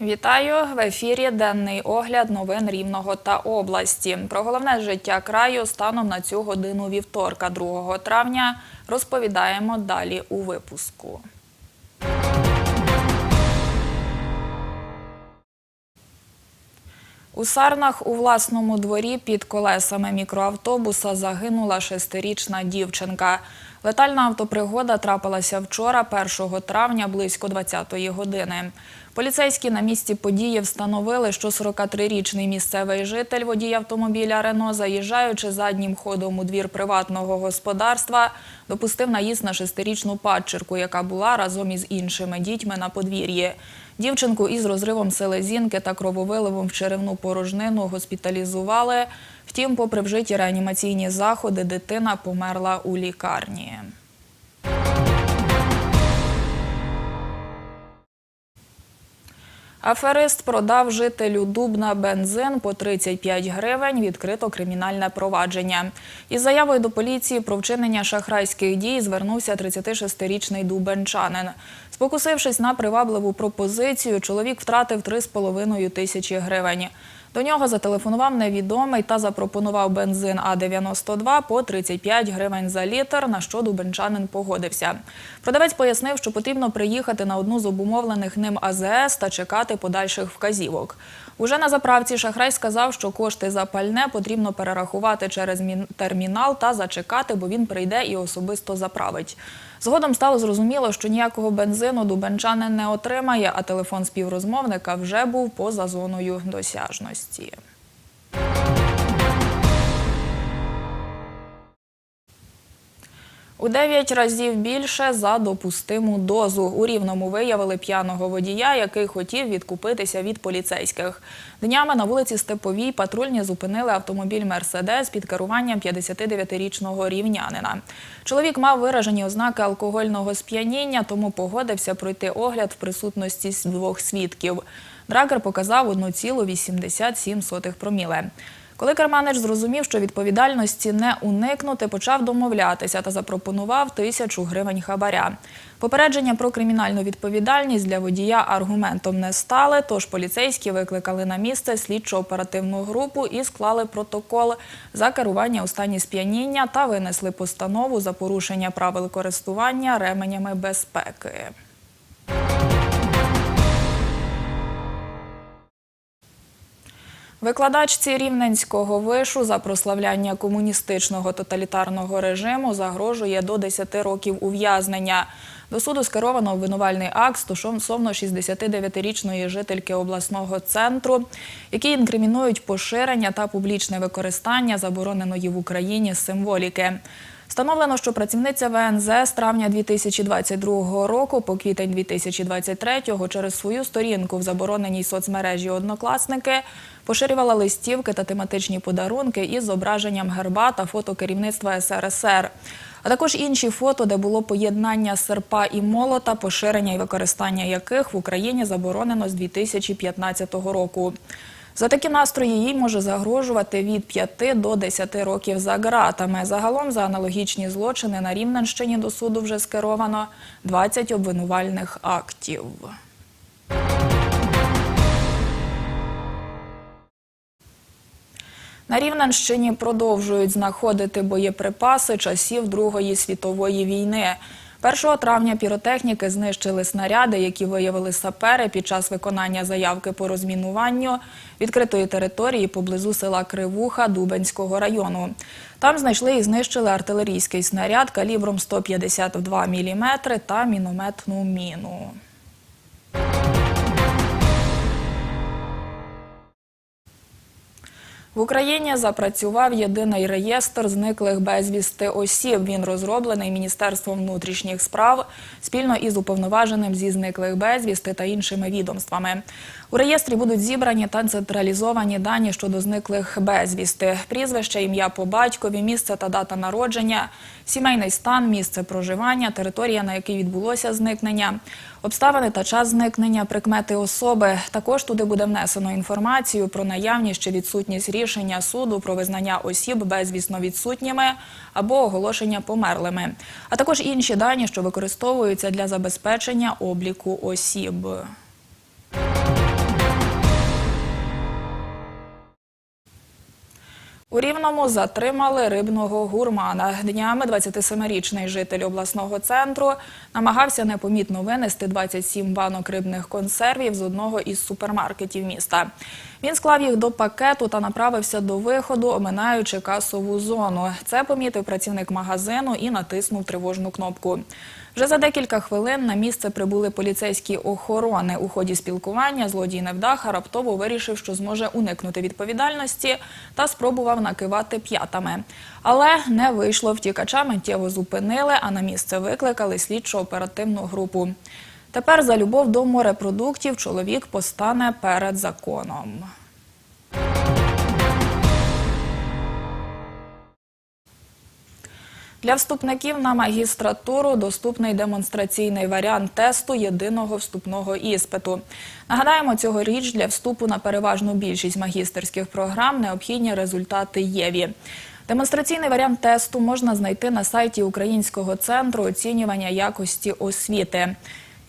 Вітаю в ефірі. Денний огляд новин Рівного та області. Про головне життя краю станом на цю годину вівторка, 2 травня, розповідаємо далі у випуску. У Сарнах у власному дворі під колесами мікроавтобуса загинула шестирічна дівчинка. Летальна автопригода трапилася вчора, 1 травня, близько 20-ї години. Поліцейські на місці події встановили, що 43-річний місцевий житель водій автомобіля Рено, заїжджаючи заднім ходом у двір приватного господарства, допустив наїзд на шестирічну падчерку, яка була разом із іншими дітьми на подвір'ї. Дівчинку із розривом селезінки та крововиливом в черевну порожнину госпіталізували. Втім, попри вжиті реанімаційні заходи, дитина померла у лікарні. Аферист продав жителю Дубна бензин по 35 гривень. Відкрито кримінальне провадження. Із заявою до поліції про вчинення шахрайських дій звернувся 36-річний дубенчанин. Спокусившись на привабливу пропозицію, чоловік втратив 3,5 тисячі гривень. До нього зателефонував невідомий та запропонував бензин А-92 по 35 гривень за літр, на що дубенчанин погодився. Продавець пояснив, що потрібно приїхати на одну з обумовлених ним АЗС та чекати подальших вказівок. Уже на заправці Шахрай сказав, що кошти за пальне потрібно перерахувати через мін- термінал та зачекати, бо він прийде і особисто заправить. Згодом стало зрозуміло, що ніякого бензину дубенчанин не отримає, а телефон співрозмовника вже був поза зоною досяжності. Росії. У 9 разів більше за допустиму дозу. У Рівному виявили п'яного водія, який хотів відкупитися від поліцейських. Днями на вулиці Степовій патрульні зупинили автомобіль «Мерседес» під керуванням 59-річного рівнянина. Чоловік мав виражені ознаки алкогольного сп'яніння, тому погодився пройти огляд в присутності двох свідків. Драгер показав 1,87 проміле. Коли Керманич зрозумів, що відповідальності не уникнути, почав домовлятися та запропонував тисячу гривень хабаря. Попередження про кримінальну відповідальність для водія аргументом не стали, тож поліцейські викликали на місце слідчо-оперативну групу і склали протокол за керування у стані сп'яніння та винесли постанову за порушення правил користування ременями безпеки. Викладачці Рівненського вишу за прославляння комуністичного тоталітарного режиму загрожує до 10 років ув'язнення. До суду скеровано обвинувальний акт стосовно 69-річної жительки обласного центру, які інкримінують поширення та публічне використання забороненої в Україні символіки. Встановлено, що працівниця ВНЗ з травня 2022 року по квітень 2023 через свою сторінку в забороненій соцмережі «Однокласники» поширювала листівки та тематичні подарунки із зображенням герба та фото керівництва СРСР. А також інші фото, де було поєднання серпа і молота, поширення і використання яких в Україні заборонено з 2015 року. За такі настрої їй може загрожувати від 5 до 10 років за ґратами. Загалом за аналогічні злочини на Рівненщині до суду вже скеровано 20 обвинувальних актів. На Рівненщині продовжують знаходити боєприпаси часів Другої світової війни. 1 травня піротехніки знищили снаряди, які виявили сапери під час виконання заявки по розмінуванню відкритої території поблизу села Кривуха Дубенського району. Там знайшли і знищили артилерійський снаряд калібром 152 мм та мінометну міну. В Україні запрацював єдиний реєстр зниклих безвісти осіб. Він розроблений Міністерством внутрішніх справ спільно із уповноваженим зі зниклих безвісти та іншими відомствами. У реєстрі будуть зібрані та централізовані дані щодо зниклих безвісти: прізвище, ім'я по батькові, місце та дата народження, сімейний стан, місце проживання, територія, на якій відбулося зникнення, обставини та час зникнення, прикмети особи. Також туди буде внесено інформацію про наявність чи відсутність рішення суду про визнання осіб безвісно відсутніми або оголошення померлими, а також інші дані, що використовуються для забезпечення обліку осіб. У Рівному затримали рибного гурмана. Днями 27-річний житель обласного центру намагався непомітно винести 27 банок рибних консервів з одного із супермаркетів міста. Він склав їх до пакету та направився до виходу, оминаючи касову зону. Це помітив працівник магазину і натиснув тривожну кнопку. Вже за декілька хвилин на місце прибули поліцейські охорони. У ході спілкування злодій невдаха раптово вирішив, що зможе уникнути відповідальності та спробував накивати п'ятами. Але не вийшло. Втікача миттєво зупинили, а на місце викликали слідчо-оперативну групу. Тепер за любов до морепродуктів чоловік постане перед законом. Для вступників на магістратуру доступний демонстраційний варіант тесту єдиного вступного іспиту. Нагадаємо, цьогоріч для вступу на переважну більшість магістерських програм необхідні результати ЄВІ. Демонстраційний варіант тесту можна знайти на сайті Українського центру оцінювання якості освіти.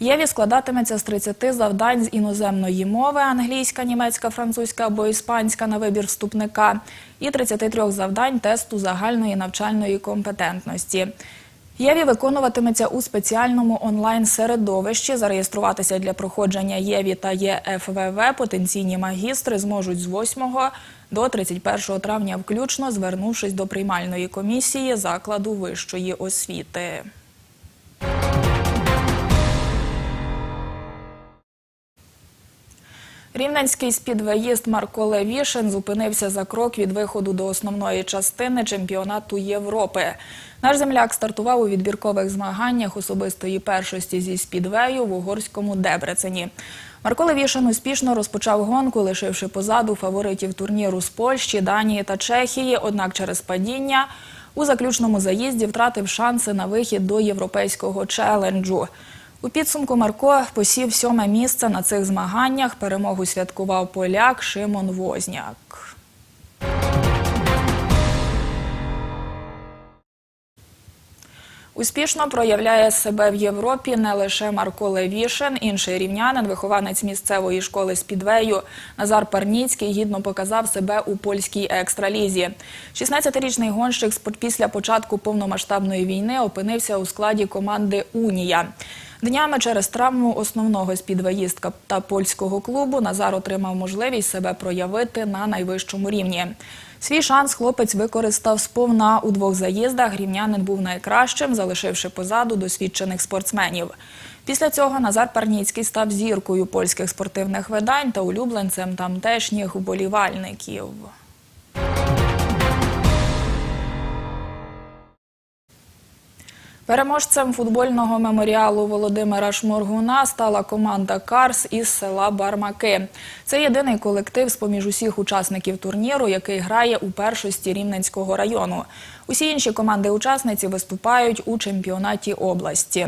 ЄВІ складатиметься з 30 завдань з іноземної мови англійська, німецька, французька або іспанська на вибір вступника і 33 завдань тесту загальної навчальної компетентності. ЄВІ виконуватиметься у спеціальному онлайн-середовищі. Зареєструватися для проходження ЄВІ та ЄФВВ потенційні магістри зможуть з 8 до 31 травня включно, звернувшись до приймальної комісії закладу вищої освіти. Рівненський спідвеїст Марко Левішин зупинився за крок від виходу до основної частини чемпіонату Європи. Наш земляк стартував у відбіркових змаганнях особистої першості зі спідвею в угорському Дебрецені. Марко Левішин успішно розпочав гонку, лишивши позаду фаворитів турніру з Польщі, Данії та Чехії. Однак через падіння у заключному заїзді втратив шанси на вихід до європейського челенджу. У підсумку Марко посів сьоме місце на цих змаганнях. Перемогу святкував поляк Шимон Возняк. Успішно проявляє себе в Європі не лише Марко Левішин, інший рівнянин, вихованець місцевої школи з підвею Назар Парніцький гідно показав себе у польській екстралізі. 16-річний гонщик після початку повномасштабної війни опинився у складі команди Унія. Днями через травму основного спідвеїстка та польського клубу Назар отримав можливість себе проявити на найвищому рівні. Свій шанс хлопець використав сповна у двох заїздах. Рівнянин був найкращим, залишивши позаду досвідчених спортсменів. Після цього Назар Парніцький став зіркою польських спортивних видань та улюбленцем тамтешніх вболівальників. Переможцем футбольного меморіалу Володимира Шморгуна стала команда Карс із села Бармаки. Це єдиний колектив з поміж усіх учасників турніру, який грає у першості Рівненського району. Усі інші команди-учасниці виступають у чемпіонаті області.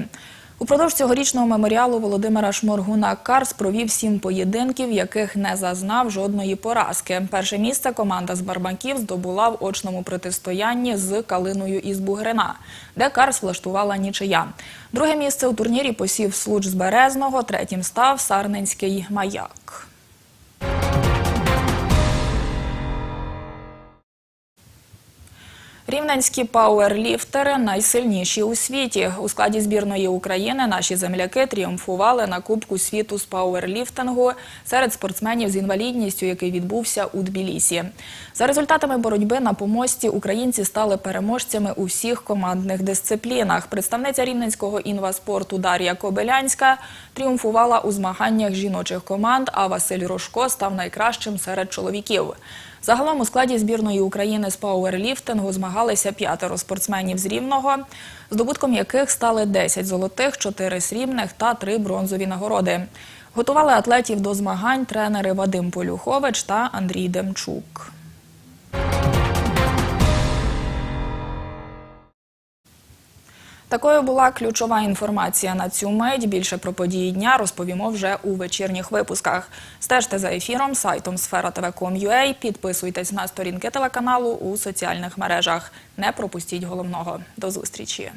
Упродовж цьогорічного меморіалу Володимира Шморгуна Карс провів сім поєдинків, яких не зазнав жодної поразки. Перше місце команда з Барбаків здобула в очному протистоянні з Калиною із Бугрина, де Карс влаштувала нічия. Друге місце у турнірі посів Случ з Березного, третім став Сарненський маяк. Рівненські пауерліфтери найсильніші у світі. У складі збірної України наші земляки тріумфували на Кубку світу з пауерліфтингу серед спортсменів з інвалідністю, який відбувся у Тбілісі. За результатами боротьби на помості українці стали переможцями у всіх командних дисциплінах. Представниця рівненського інваспорту Дар'я Кобилянська тріумфувала у змаганнях жіночих команд. А Василь Рожко став найкращим серед чоловіків. Загалом у складі збірної України з пауерліфтингу змагалися п'ятеро спортсменів з Рівного, здобутком яких стали 10 золотих, 4 срібних та 3 бронзові нагороди. Готували атлетів до змагань тренери Вадим Полюхович та Андрій Демчук. Такою була ключова інформація на цю мить. Більше про події дня розповімо вже у вечірніх випусках. Стежте за ефіром сайтом sfera.tv.com.ua, Підписуйтесь на сторінки телеканалу у соціальних мережах. Не пропустіть головного. До зустрічі.